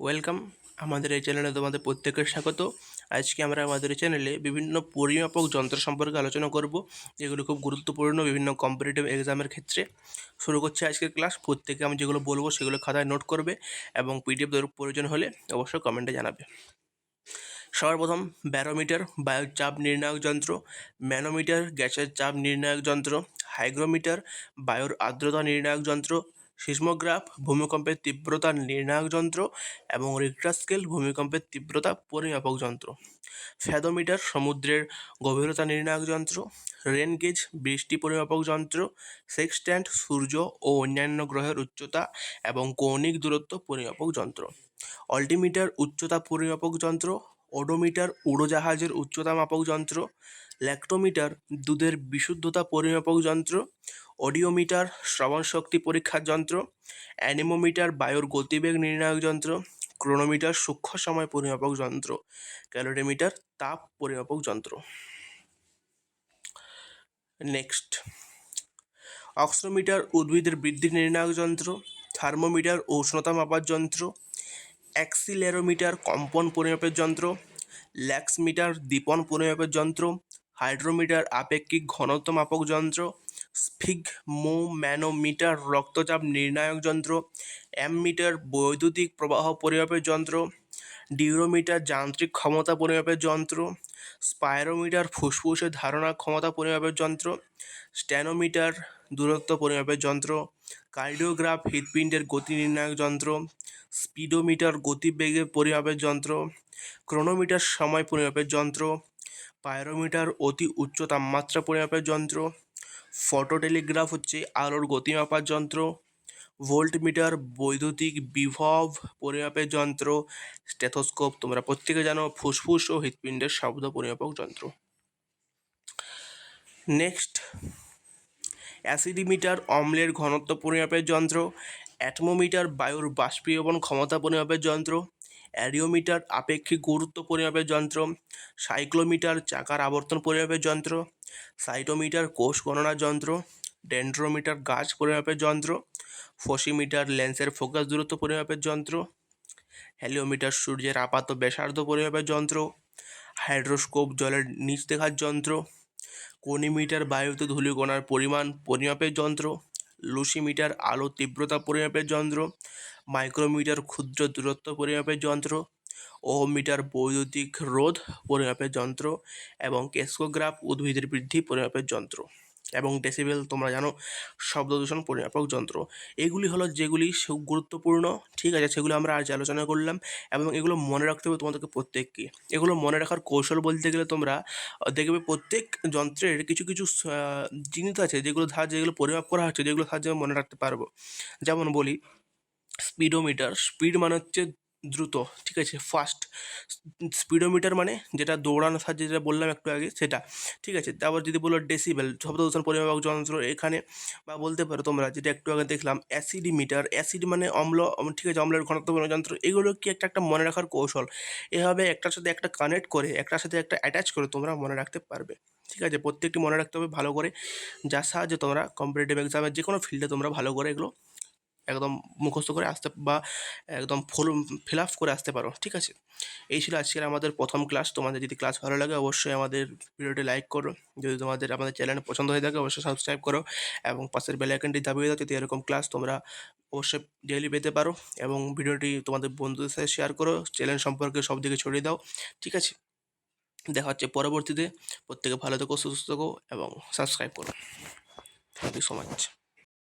Welcome. আমাদের এই চ্যানেলে তোমাদের প্রত্যেকের স্বাগত। আজকে আমরা আমাদের এই চ্যানেলে বিভিন্ন পরিমাপক যন্ত্র সম্পর্কে আলোচনা করব, যেগুলো খুব গুরুত্বপূর্ণ বিভিন্ন কম্পিটিটিভ এক্সামের ক্ষেত্রে। শুরু করছে আজকের ক্লাস প্রত্যেকে আমি যেগুলো বলব সেগুলো খাতায় নোট করবে এবং পিডিএফ প্রয়োজন হলে অবশ্যই কমেন্টে জানাবে। সবার প্রথম ব্যারোমিটার বায়ুর চাপ নির্ণায়ক যন্ত্র ম্যানোমিটার গ্যাসের চাপ নির্ণায়ক যন্ত্র হাইগ্রোমিটার বায়ুর আর্দ্রতা নির্ণায়ক যন্ত্র সিসমোগ্রাফ, ভূমিকম্পের তীব্রতা নির্ণায়ক যন্ত্র এবং রিক্টার স্কেল ভূমিকম্পের তীব্রতা পরিমাপক যন্ত্র। ফ্যাদোমিটার, সমুদ্রের গভীরতা নির্ণায়ক যন্ত্র। রেন গেজ, বৃষ্টি পরিমাপক যন্ত্র। সেক্সট্যান্ড সূর্য ও অন্যান্য গ্রহের উচ্চতা এবং কৌণিক দূরত্ব পরিমাপক যন্ত্র। অল্টিমিটার, উচ্চতা পরিমাপক যন্ত্র। ওডোমিটার উড়োজাহাজের উচ্চতা মাপক যন্ত্র। ল্যাক্টোমিটার, দুধের বিশুদ্ধতা পরিমাপক যন্ত্র। অডিওমিটার, শ্রবণ শক্তি পরীক্ষার যন্ত্র, অ্যানিমোমিটার, বায়ুর গতিবেগ নির্ণায়ক যন্ত্র, ক্রোনোমিটার, সূক্ষ্ম সময় পরিমাপক যন্ত্র, ক্যালোরিমিটার, তাপ পরিমাপক যন্ত্র। নেক্সট। অক্সোমিটার উদ্ভিদের বৃদ্ধি নির্ণায়ক যন্ত্র, থার্মোমিটার উষ্ণতা মাপার যন্ত্র, অ্যাক্সিলেরোমিটার কম্পন পরিমাপের যন্ত্র, ল্যাক্সমিটার দীপন পরিমাপের যন্ত্র, হাইড্রোমিটার আপেক্ষিক ঘনত্ব মাপক যন্ত্র স্ফিগমোম্যানোমিটার রক্তচাপ নির্ণায়ক যন্ত্র, অ্যামমিটার বৈদ্যুতিক প্রবাহ পরিমাপের যন্ত্র, ডিউরোমিটার যান্ত্রিক ক্ষমতা পরিমাপের যন্ত্র, স্পাইরোমিটার ফুসফুসের ধারণা ক্ষমতা পরিমাপের যন্ত্র, স্ট্যানোমিটার দূরত্ব পরিমাপের যন্ত্র, কার্ডিওগ্রাফ হৃৎপিণ্ডের গতি নির্ণায়ক যন্ত্র, স্পিডোমিটার গতিবেগের পরিমাপের যন্ত্র, ক্রোনোমিটার সময় পরিমাপের যন্ত্র পায়রোমিটার অতি উচ্চ তাপমাত্রা পরিমাপের যন্ত্র ফটোটেলিগ্রাফ হচ্ছে আলোর গতি মাপার যন্ত্র, ভোল্টমিটার, বৈদ্যুতিক বিভব, পরিমাপের যন্ত্র, স্টেথোস্কোপ, তোমরা প্রত্যেকে জানো, ফুসফুস ও হৃৎপিণ্ডের শব্দ পরিমাপক যন্ত্র। নেক্সট অ্যাসিডিমিটার, অম্লের ঘনত্ব পরিমাপের যন্ত্র, অ্যাটমোমিটার, বায়ুর বাষ্পীয়বন ক্ষমতা পরিমাপের যন্ত্র অ্যারিওমিটার আপেক্ষিক গুরুত্ব পরিমাপের যন্ত্র, সাইক্লোমিটার চাকার আবর্তন পরিমাপের যন্ত্র, সাইটোমিটার কোষ গণনার যন্ত্র, ডেন্ড্রোমিটার গাছ পরিমাপের যন্ত্র, ফসিমিটার লেন্সের ফোকাস দূরত্ব পরিমাপের যন্ত্র হ্যালিওমিটার সূর্যের আপাত ব্যাসার্ধ পরিমাপের যন্ত্র, হাইড্রোস্কোপ জলের নিচ দেখার যন্ত্র, কোনিমিটার বায়ুতে ধূলিকণার পরিমাণ পরিমাপের যন্ত্র, লুসিমিটার আলো তীব্রতা পরিমাপের যন্ত্র মাইক্রোমিটার ক্ষুদ্র দূরত্ব পরিমাপের যন্ত্র, ওহমিটার বৈদ্যুতিক রোধ পরিমাপের যন্ত্র এবং কেসকোগ্রাফ উদ্ভিদের বৃদ্ধি পরিমাপের যন্ত্র এবং ডেসিবেল তোমরা জানো শব্দ দূষণ পরিমাপক যন্ত্র। এগুলি হলো যেগুলি গুরুত্বপূর্ণ, ঠিক আছে? সেগুলো আমরা আজ আলোচনা করলাম এবং এগুলো মনে রাখতে হবে তোমাদেরকে প্রত্যেককে। এগুলো মনে রাখার কৌশল বলতে গেলে তোমরা দেখবে প্রত্যেক যন্ত্রের কিছু কিছু জিনিস আছে যেগুলো ধার যেগুলো পরিমাপ করা হচ্ছে, যেগুলো সাহায্যে মনে রাখতে পারব। যেমন বলি স্পিডোমিটার, স্পিড মানে হচ্ছে দ্রুত, ঠিক আছে? ফাস্ট। স্পিডোমিটার মানে যেটা দৌড়ানোর সাহায্যে যেটা বললাম একটু আগে, সেটা, ঠিক আছে? তারপর যদি বলো ডেসিবেল, শব্দ দূষণ, পরিমাপক যন্ত্র, এখানে বা বলতে পারো তোমরা, যেটা একটু আগে দেখলাম, অ্যাসিডিমিটার, অ্যাসিড মানে অম্ল, ঠিক আছে, অম্লের ঘনত্ব যন্ত্র, এগুলো কি একটা একটা মনে রাখার কৌশল? এভাবে একটার সাথে একটা কানেক্ট করে, একটার সাথে একটা অ্যাটাচ করে তোমরা মনে রাখতে পারবে, ঠিক আছে? প্রত্যেকটি মনে রাখতে হবে ভালো করে, যার সাহায্যে তোমরা কম্পিটিটিভ এক্সামের যে কোনো ফিল্ডে তোমরা ভালো করে এগুলো একদম মুখস্থ করে আসতে বা একদম ফুল ফিল আপ করে আসতে পারো, ঠিক আছে? এই ছিল আজকের আমাদের প্রথম ক্লাস তোমাদের যদি ক্লাস ভালো লাগে অবশ্যই আমাদের ভিডিওটি লাইক করো, যদি তোমাদের আমাদের চ্যানেল পছন্দ হয়ে থাকে অবশ্যই সাবস্ক্রাইব করো এবং পাশের বেল আইকনটি দাবিয়ে দাও, যদি এরকম ক্লাস তোমরা অবশ্যই ডেইলি পেতে পারো এবং ভিডিওটি তোমাদের বন্ধুদের সাথে শেয়ার করো চ্যানেল সম্পর্কে সব দিকে ছড়িয়ে দাও, ঠিক আছে? দেখা হচ্ছে পরবর্তীতে, প্রত্যেকে ভালো থেকো, সুস্থ থেকো এবং সাবস্ক্রাইব করো। Thank you so much